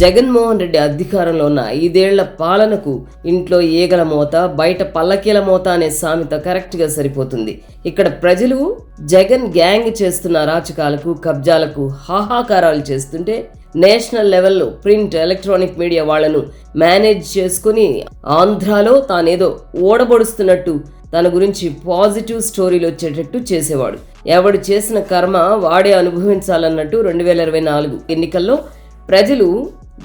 జగన్మోహన్ రెడ్డి అధికారంలో ఉన్న ఐదేళ్ళ పాలనకు ఇంట్లో ఈగల మోత బయట పల్లకీల మోత అనే సామెత కరెక్ట్గా సరిపోతుంది. ఇక్కడ ప్రజలు జగన్ గ్యాంగ్ చేస్తున్న అరాచకాలకు కబ్జాలకు హాహాకారాలు చేస్తుంటే నేషనల్ లెవెల్లో ప్రింట్ ఎలక్ట్రానిక్ మీడియా వాళ్ళను మేనేజ్ చేసుకుని ఆంధ్రాలో తానేదో ఓడబొడుస్తున్నట్టు తన గురించి పాజిటివ్ స్టోరీలు వచ్చేటట్టు చేసేవాడు. ఎవడు చేసిన కర్మ వాడే అనుభవించాలన్నట్టు రెండు వేల ఇరవై నాలుగు ఎన్నికల్లో ప్రజలు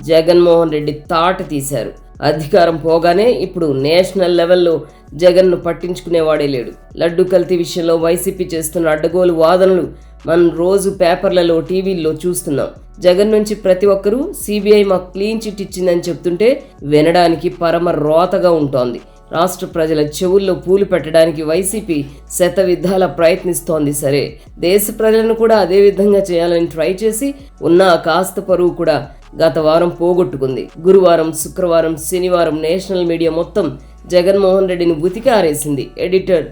జగన్మోహన్ రెడ్డి తాట తీశారు. అధికారం పోగానే ఇప్పుడు నేషనల్ లెవెల్లో జగన్ను పట్టించుకునేవాడే లేడు. లడ్డు కల్తీ విషయంలో వైసీపీ చేస్తున్న అడ్డగోలు వాదనలు మనం రోజు పేపర్లలో టీవీల్లో చూస్తున్నాం. జగన్ నుంచి ప్రతి ఒక్కరూ సిబిఐ మాకు క్లీన్ చిట్ ఇచ్చిందని చెప్తుంటే వినడానికి పరమ రోతగా ఉంటోంది. రాష్ట్ర ప్రజల చెవుల్లో పూలు పెట్టడానికి వైసీపీ శత విధాల ప్రయత్నిస్తోంది సరే. దేశ ప్రజలను కూడా అదే విధంగా చేయాలని ట్రై చేసి ఉన్న కాస్త పరువు కూడా గత వారం పోగొట్టుకుంది. గురువారం శుక్రవారం శనివారం నేషనల్ మీడియా మొత్తం జగన్మోహన్ రెడ్డిని ఉతికి ఆరేసింది. ఎడిటర్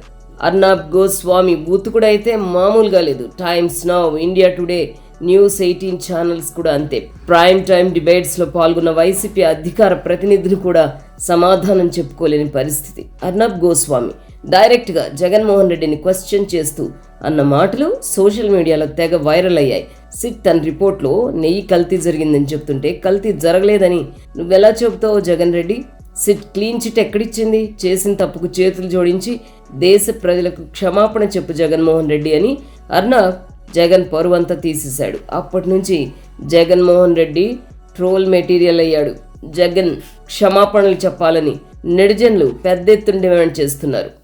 అర్నాబ్ గోస్వామి బూత్ కూడా అయితే మామూలుగా లేదు. Times Now India Today News eighteen channels కూడా అంతే. ప్రైమ్ టైం డిబేట్స్లో పాల్గొన్న వైసీపీ అధికార ప్రతినిధులు కూడా సమాధానం చెప్పుకోలేని పరిస్థితి. అర్నబ్ గోస్వామి డైరెక్ట్గా జగన్మోహన్ రెడ్డిని క్వశ్చన్ చేస్తూ అన్న మాటలు సోషల్ మీడియాలో తెగ వైరల్ అయ్యాయి. సిట్ తన రిపోర్ట్లో నెయ్యి కల్తీ జరిగిందని చెప్తుంటే కల్తీ జరగలేదని నువ్వెలా చెబుతావు Jagan Reddy? SIT clean chit ఎక్కడిచ్చింది? చేసిన తప్పుకు చేతులు జోడించి దేశ ప్రజలకు క్షమాపణ చెప్పు జగన్మోహన్ రెడ్డి అని అర్నాబ్ జగన్ పరువంతా తీసేశాడు. అప్పటి నుంచి జగన్మోహన్ రెడ్డి ట్రోల్ మెటీరియల్ అయ్యాడు. జగన్ క్షమాపణలు చెప్పాలని నెటిజన్లు పెద్ద ఎత్తున డిమాండ్ చేస్తున్నారు.